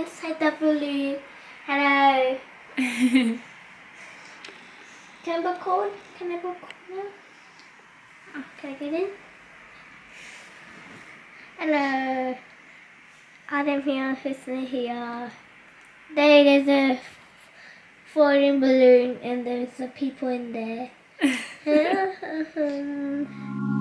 inside the balloon. Hello. Can I record? Can I record now? Oh, can I get in? Hello. Adam here, Husna here. There is a falling balloon and there's a people in there. Uh-huh.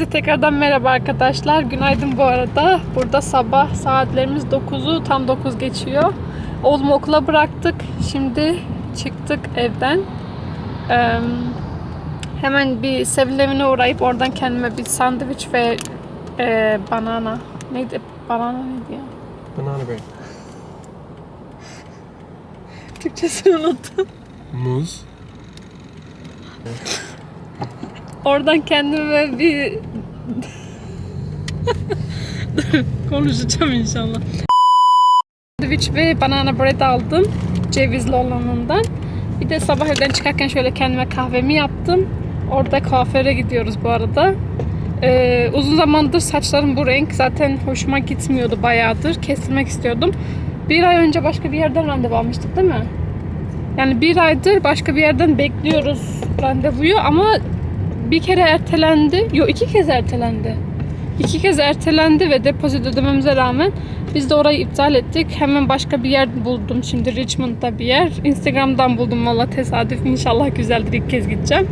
Herkese tekrardan merhaba arkadaşlar. Günaydın bu arada. Burada sabah saatlerimiz 9'u tam 9 geçiyor. Oğlumu okula bıraktık. Şimdi çıktık evden. Ee, hemen bir Sevil uğrayıp oradan kendime bir sandviç ve e, banana. Neydi? Banana neydi ya? Banana bread. Türkçesini unuttum. Muz. Oradan kendime bir... Konuşacağım inşallah. Sandviç ve banana bread aldım. Cevizli olanından. Bir de sabah evden çıkarken şöyle kendime kahvemi yaptım. Orada kuaföre gidiyoruz bu arada. Ee, uzun zamandır saçlarım bu renk. Zaten hoşuma gitmiyordu bayağıdır. Kestirmek istiyordum. Bir ay önce başka bir yerden randevu almıştık değil mi? Yani bir aydır başka bir yerden bekliyoruz randevuyu ama bir kere ertelendi. Yok iki kez ertelendi. İki kez ertelendi ve depozit ödememize rağmen biz de orayı iptal ettik. Hemen başka bir yer buldum şimdi Richmond'da bir yer. Instagram'dan buldum valla tesadüf. İnşallah güzeldir ilk kez gideceğim.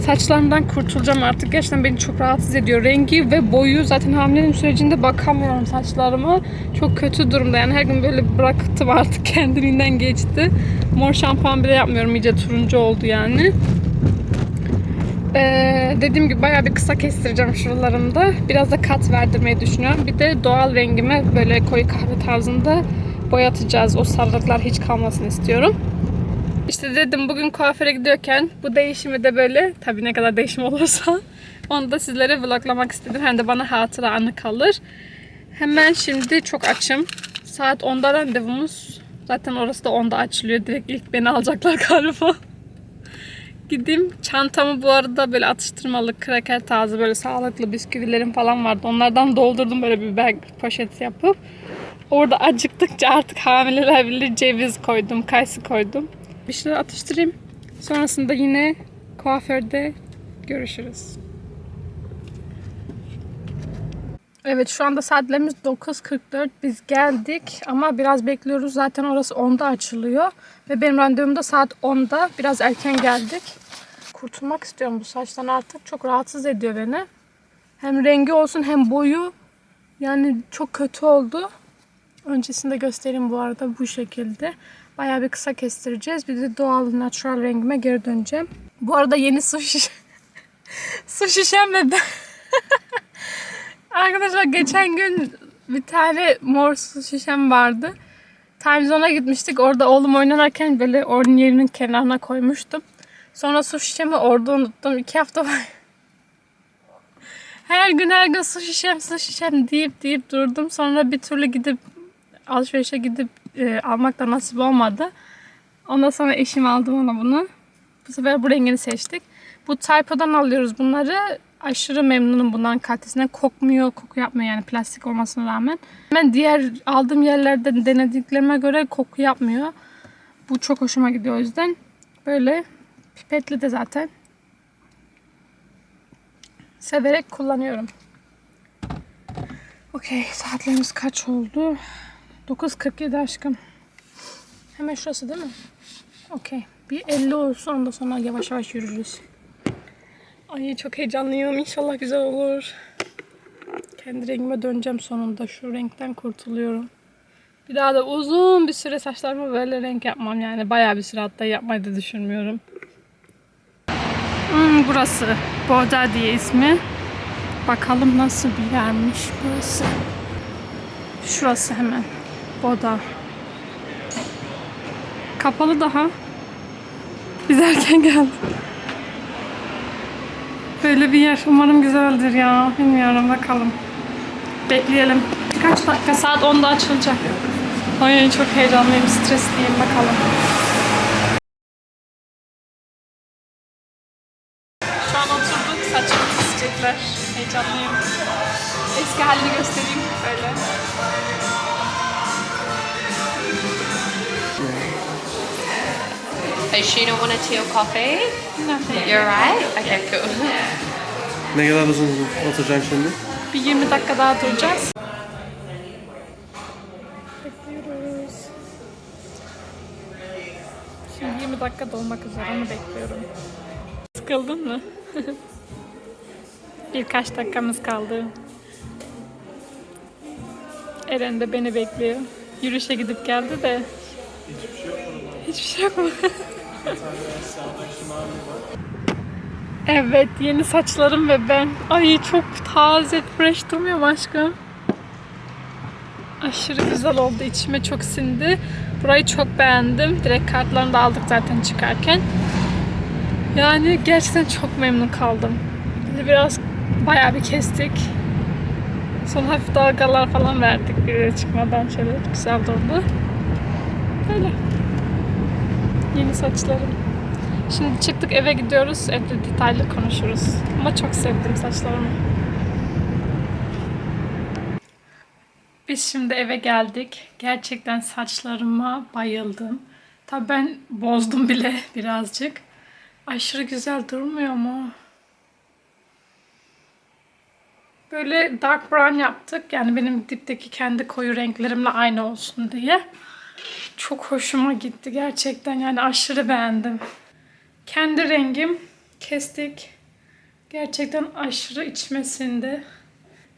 Saçlarımdan kurtulacağım artık. Gerçekten beni çok rahatsız ediyor. Rengi ve boyu zaten hamileliğim sürecinde bakamıyorum saçlarıma. Çok kötü durumda yani her gün böyle bıraktım artık kendiliğinden geçti. Mor şampuan bile yapmıyorum. iyice turuncu oldu yani. Ee, dediğim gibi bayağı bir kısa kestireceğim şuralarımda. Biraz da kat verdirmeyi düşünüyorum. Bir de doğal rengime böyle koyu kahve tarzında boyatacağız. O sarılıklar hiç kalmasın istiyorum. İşte dedim bugün kuaföre gidiyorken bu değişimi de böyle tabii ne kadar değişim olursa onu da sizlere vloglamak istedim. Hem de bana hatıra anı kalır. Hemen şimdi çok açım. Saat 10'da randevumuz. Zaten orası da 10'da açılıyor. Direkt ilk beni alacaklar galiba. Gideyim. Çantamı bu arada böyle atıştırmalık, kraker tarzı böyle sağlıklı bisküvilerim falan vardı. Onlardan doldurdum böyle bir bag poşet yapıp. Orada acıktıkça artık hamileler bilir ceviz koydum, kayısı koydum. Bir şeyler atıştırayım. Sonrasında yine kuaförde görüşürüz. Evet şu anda saatlerimiz 9.44. Biz geldik ama biraz bekliyoruz. Zaten orası 10'da açılıyor. Ve benim randevum da saat 10'da. Biraz erken geldik. Kurtulmak istiyorum bu saçtan artık. Çok rahatsız ediyor beni. Hem rengi olsun hem boyu. Yani çok kötü oldu. Öncesinde göstereyim bu arada bu şekilde. Bayağı bir kısa kestireceğiz. Bir de doğal natural rengime geri döneceğim. Bu arada yeni su şiş su şişem ben Arkadaşlar geçen gün bir tane mor su şişem vardı. Time Zone'a gitmiştik. Orada oğlum oynarken böyle onun yerinin kenarına koymuştum. Sonra su şişemi orada unuttum. İki hafta var. Her gün her gün su şişem su şişem deyip deyip durdum. Sonra bir türlü gidip alışverişe gidip e, almak da nasip olmadı. Ondan sonra eşim aldı bana bunu. Bu sefer bu rengini seçtik. Bu Typo'dan alıyoruz bunları. Aşırı memnunum bundan kalitesinden. Kokmuyor, koku yapmıyor yani plastik olmasına rağmen. Ben diğer aldığım yerlerde denediklerime göre koku yapmıyor. Bu çok hoşuma gidiyor o yüzden. Böyle pipetli de zaten. Severek kullanıyorum. Okey saatlerimiz kaç oldu? 9.47 aşkım. Hemen şurası değil mi? Okey. Bir 50 olsun ondan sonra yavaş yavaş yürürüz. Ay çok heyecanlıyım. İnşallah güzel olur. Kendi rengime döneceğim sonunda. Şu renkten kurtuluyorum. Bir daha da uzun bir süre saçlarımı böyle renk yapmam yani. Bayağı bir süre hatta yapmayı da düşünmüyorum. Hmm, burası. Boda diye ismi. Bakalım nasıl bir yermiş burası. Şurası hemen. Boda. Kapalı daha. Biz erken geldik. Böyle bir yer. Umarım güzeldir ya. Bilmiyorum bakalım. Bekleyelim. Kaç dakika? Saat 10'da açılacak. Ay çok heyecanlıyım, stresliyim. Bakalım. Hey, Sheena, want a tea or coffee? Nothing. You're right? Okay, cool. Ne kadar uzun oturacaksın şimdi? Bir 20 dakika daha duracağız. Bekliyoruz. Şimdi 20 dakika dolmak üzere onu bekliyorum. Sıkıldın mı? Birkaç dakikamız kaldı. Eren de beni bekliyor. Yürüyüşe gidip geldi de. Hiçbir şey yok mu? Evet, yeni saçlarım ve ben. Ay çok taze, fresh durmuyor mu aşkım? Aşırı güzel oldu. içime çok sindi. Burayı çok beğendim. Direkt kartlarını da aldık zaten çıkarken. Yani gerçekten çok memnun kaldım. Biraz bayağı bir kestik. Sonra hafif dalgalar falan verdik bir çıkmadan şöyle güzel durdu. Böyle. Yeni saçlarım. Şimdi çıktık eve gidiyoruz. Evde detaylı konuşuruz. Ama çok sevdim saçlarımı. Biz şimdi eve geldik. Gerçekten saçlarıma bayıldım. Tabii ben bozdum bile birazcık. Aşırı güzel durmuyor mu? Böyle dark brown yaptık. Yani benim dipteki kendi koyu renklerimle aynı olsun diye. Çok hoşuma gitti gerçekten. Yani aşırı beğendim. Kendi rengim kestik. Gerçekten aşırı içmesinde.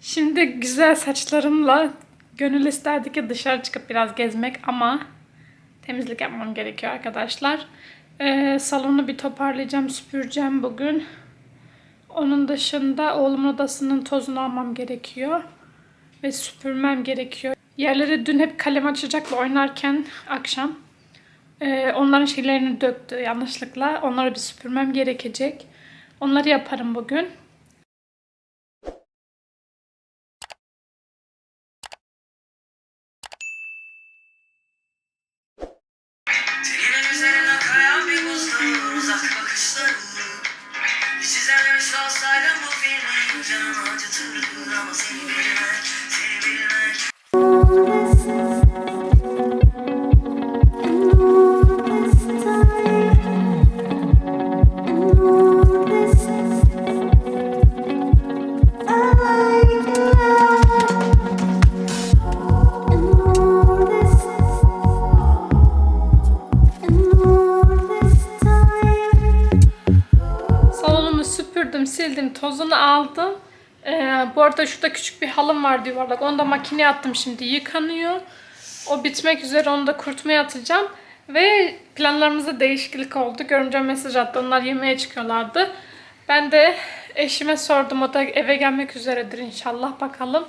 Şimdi güzel saçlarımla gönül isterdi ki dışarı çıkıp biraz gezmek ama temizlik yapmam gerekiyor arkadaşlar. Ee, salonu bir toparlayacağım, süpüreceğim bugün. Onun dışında oğlumun odasının tozunu almam gerekiyor. Ve süpürmem gerekiyor. Yerleri dün hep kalem açacakla oynarken akşam Ee, onların şeylerini döktü yanlışlıkla. Onları bir süpürmem gerekecek. Onları yaparım bugün. Salonumu süpürdüm, sildim, tozunu aldım. Ee, bu arada şurada küçük bir halım var yuvarlak. Onu da makineye attım şimdi yıkanıyor. O bitmek üzere onu da kurutmaya atacağım. Ve planlarımızda değişiklik oldu. Görümce mesaj attı. Onlar yemeğe çıkıyorlardı. Ben de eşime sordum. O da eve gelmek üzeredir inşallah. Bakalım.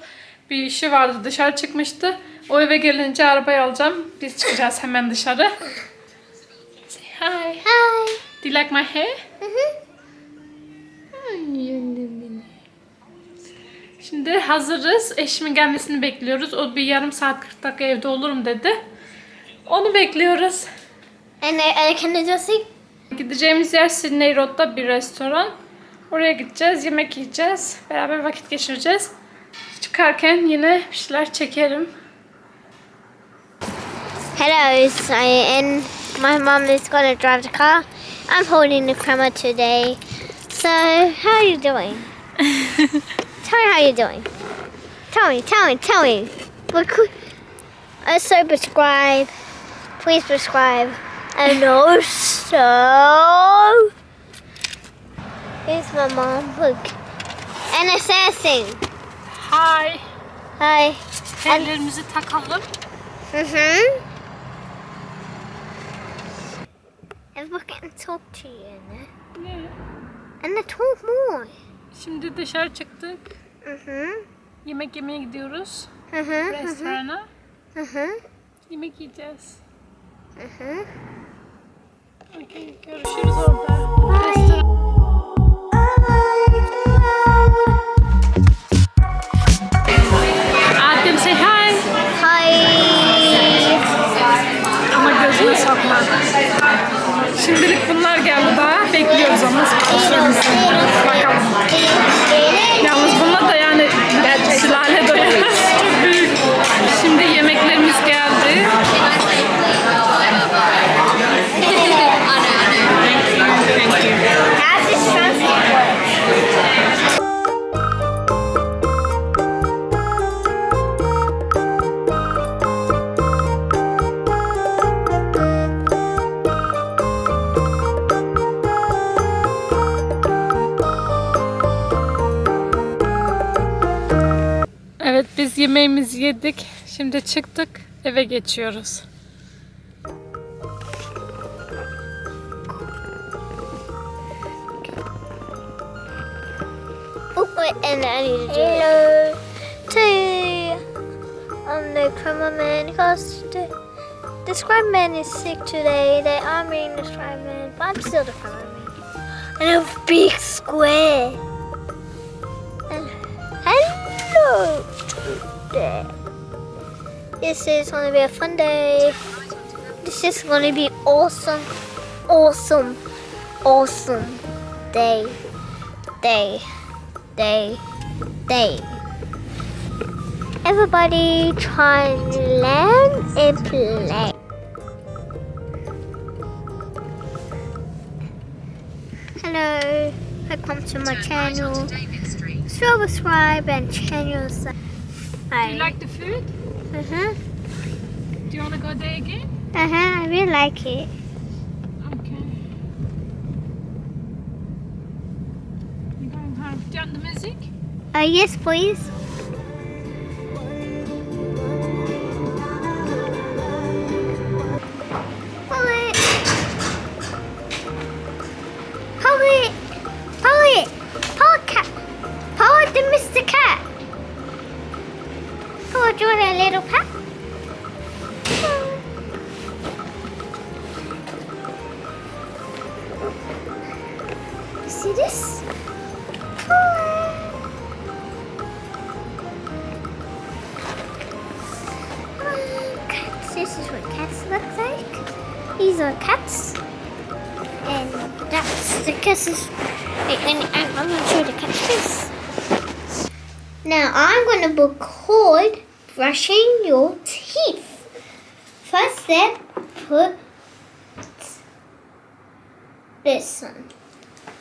Bir işi vardı. Dışarı çıkmıştı. O eve gelince arabayı alacağım. Biz çıkacağız hemen dışarı. Say hi. Hi. Do you like my hair? Ay, annem benim. Şimdi hazırız. Eşimin gelmesini bekliyoruz. O bir yarım saat 40 dakika evde olurum dedi. Onu bekliyoruz. And, just see? Gideceğimiz yer Sydney Road'da bir restoran. Oraya gideceğiz, yemek yiyeceğiz. Beraber vakit geçireceğiz. Çıkarken yine bir şeyler çekerim. Hello, so, and my mom is going to drive the car. I'm holding the camera today. So, how are you doing? tell me how you're doing. Tell me, tell me, tell me. Uh, so subscribe. Please subscribe. And also, here's my mom. Look, an assassin. Hi. Hi. Ellerimizi takalım. Mm-hmm. And look and talk to you, Anna. Ne? Then talk more. Şimdi dışarı çıktık. Mm-hmm. Yemek yemeye gidiyoruz. Mm-hmm. Restorana. Mm-hmm. Yemek yiyeceğiz. Mm-hmm. Okey, görüşürüz orada. Sponsorumuzu. Bakalım. Yemeğimizi yedik. Şimdi çıktık. Eve geçiyoruz. And Hello. To I'm the cameraman because the, the scribe man is sick today. They are meeting the scribe man, but I'm still the cameraman. And a big square. And hello today. This is gonna be a fun day. This is gonna be awesome, awesome, awesome day, day day, day. Everybody try and learn and play. Hello, welcome to my channel. Subscribe and channel. Do you like the food? Uh huh. Do you want to go there again? Uh huh. I really like it. Okay. You're going home. Do you want the music? Uh, yes, please. Little pet? See this? This is what cats look like. These are cats. And that's the cat's. Wait, I'm, I'm to show the cat's face. Now I'm going to record brushing your teeth. First step, put this on.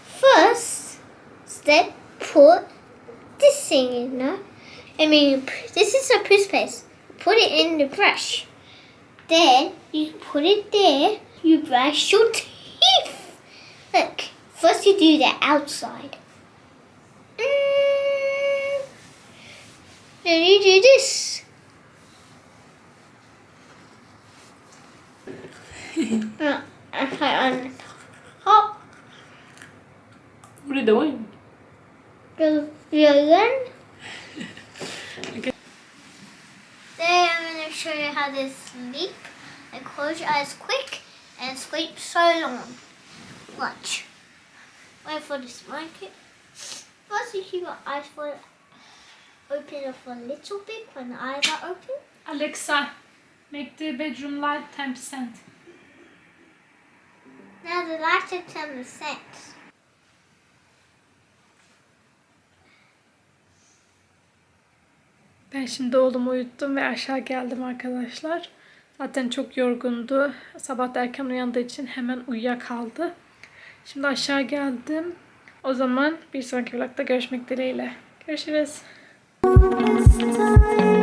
First step, put this thing in there. I mean, this is a toothpaste. Put it in the brush. Then you put it there. You brush your teeth. Look, first you do the outside. Mm. Then you do this. Okay, on top. What are you doing? The villain. Okay. Then I'm going to show you how to sleep. And close your eyes quick and sleep so long. Watch. Wait for this blanket. First you keep your eyes for open for a little bit when eyes are open. Alexa, make the bedroom light 10%. Now the lights are 10%. Ben şimdi oğlumu uyuttum ve aşağı geldim arkadaşlar. Zaten çok yorgundu. Sabah erken uyandığı için hemen uyuyakaldı. Şimdi aşağı geldim. O zaman bir sonraki vlogda görüşmek dileğiyle. Görüşürüz. It's time.